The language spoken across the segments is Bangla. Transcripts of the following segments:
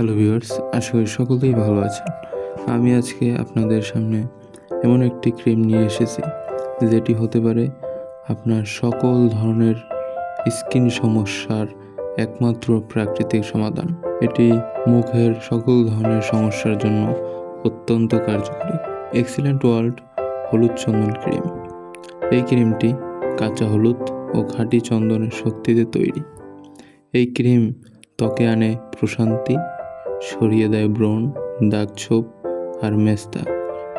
হ্যালো ভিউয়ার্স আশা করি সকলেই ভালো আছেন। আমি আজকে আপনাদের সামনে এমন একটি ক্রিম নিয়ে এসেছি, যেটি হতে পারে আপনার সকল ধরনের স্কিন সমস্যার একমাত্র প্রাকৃতিক সমাধান। এটি মুখের সকল ধরনের সমস্যার জন্য অত্যন্ত কার্যকরী। এক্সিলেন্ট ওয়ার্ল্ড হলুদ চন্দন ক্রিম। এই ক্রিমটি কাঁচা হলুদ ও খাঁটি চন্দনের শক্তিতে তৈরি। এই ক্রিম ত্বকে আনে প্রশান্তি সরিয়ে দেয় ব্রণ, দাগ ছোপ আর মেস্তা।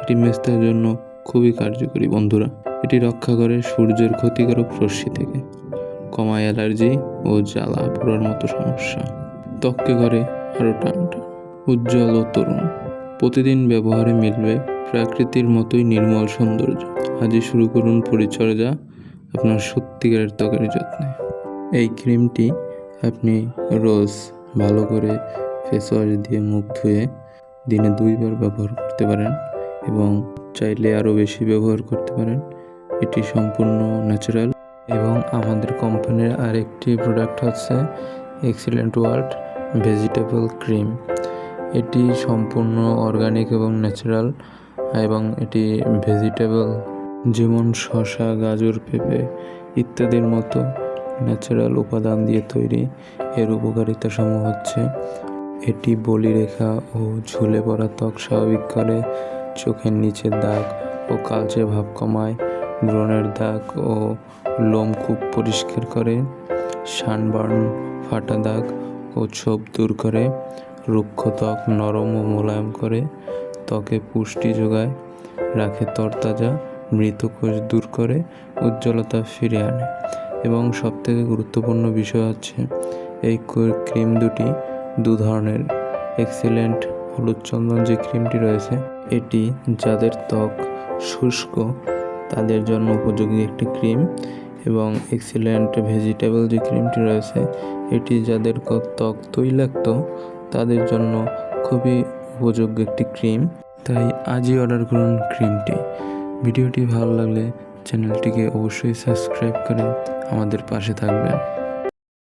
এটি মেস্তার জন্য খুবই কার্যকরী বন্ধুরা। এটি রক্ষা করে সূর্যের ক্ষতিকারক রশ্মি থেকে। কমায় অ্যালার্জি ও জ্বালা পোড়ার মতো সমস্যা। ত্বককে করে আরও টান উজ্জ্বল ও তরুণ। প্রতিদিন ব্যবহারে মিলবে প্রাকৃতির মতোই নির্মল সৌন্দর্য। আজই শুরু করুন পরিচর্যা আপনার সত্যিকারের ত্বকের যত্নে। এই ক্রিমটি আপনি রোজ ভালো করে ফেস ওয়াশ দিয়ে মুখ ধুয়ে দিনে দুইবার ব্যবহার করতে পারেন এবং চাইলে আরও বেশি ব্যবহার করতে পারেন। এটি সম্পূর্ণ ন্যাচারাল এবং আমাদের কোম্পানির আরেকটি প্রোডাক্ট হচ্ছে এক্সিলেন্ট ওয়ার্ল্ড ভেজিটেবল ক্রিম। এটি সম্পূর্ণ অর্গানিক এবং ন্যাচারাল এবং এটি ভেজিটেবল, যেমন শসা, গাজর, পেঁপে ইত্যাদির মতো ন্যাচারাল উপাদান দিয়ে তৈরি। এর উপকারিতা সমূহ হচ্ছে এটি বলিরেখা ও ঝুলে পড়া ত্বক স্বাভাবিক করে চোখের নিচের দাগ ও কালচে ভাব কমায়, ব্রণের দাগ ও লোম খুব পরিষ্কার করে, সানবার্ন ফাটা দাগ ও ছোপ দূর করে, রুক্ষ ত্বক নরম ও মোলায়েম করে, ত্বকে পুষ্টি যোগায়, রাখে তরতাজা, মৃত কোষ দূর করে, উজ্জ্বলতা ফিরে আনে। এবং সবথেকে গুরুত্বপূর্ণ বিষয় হচ্ছে, এই ক্রিম দুটি দু ধরনের এক্সিলেন্ট হলুদ চন্দন যে ক্রিমটি রয়েছে, এটি যাদের ত্বক শুষ্ক, তাদের জন্য উপযোগী একটি ক্রিম এবং এক্সিলেন্ট ভেজিটেবল যে ক্রিমটি রয়েছে, এটি যাদের ত্বক তৈলাক্ত, তাদের জন্য খুবই উপযোগ্য একটি ক্রিম তাই আজই অর্ডার করুন ক্রিমটি ভিডিওটি ভালো লাগলে চ্যানেলটিকে অবশ্যই সাবস্ক্রাইব করে আমাদের পাশে থাকবেন।